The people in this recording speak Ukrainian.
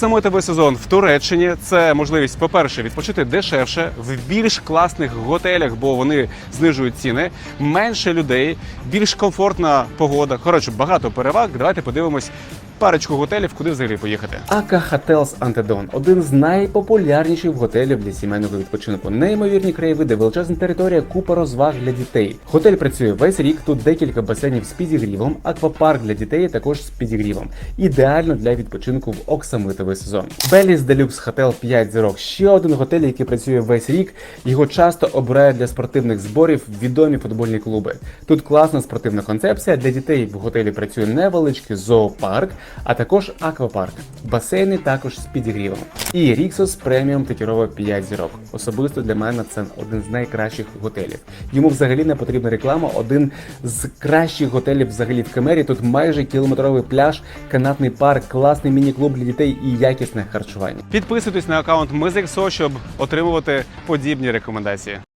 Самотовий сезон в Туреччині це можливість, по-перше, відпочити дешевше в більш класних готелях, бо вони знижують ціни, менше людей, більш комфортна погода. Коротше, багато переваг. Давайте подивимось парочку готелів, куди взагалі поїхати. Ака Hotels Антедон один з найпопулярніших готелів для сімейного відпочинку. Неймовірні краєвиди, величезна територія, купа розваг для дітей. Готель працює весь рік. Тут декілька басейнів з підігрівом, аквапарк для дітей також з підігрівом. Ідеально для відпочинку в оксамитовий сезон. Беліс Deluxe Hotel 5 зірок. Ще один готель, який працює весь рік. Його часто обирають для спортивних зборів відомі футбольні клуби. Тут класна спортивна концепція. Для дітей в готелі працює невеличкий зоопарк, а також аквапарк. Басейни також з підігрівом. І Rixos Premium Тетірова 5 зірок. Особисто для мене це один з найкращих готелів. Йому взагалі не потрібна реклама. Один з кращих готелів взагалі в Кемері. Тут майже кілометровий пляж, канатний парк, класний міні-клуб для дітей і якісне харчування. Підписуйтесь на аккаунт Мизиксо, щоб отримувати подібні рекомендації.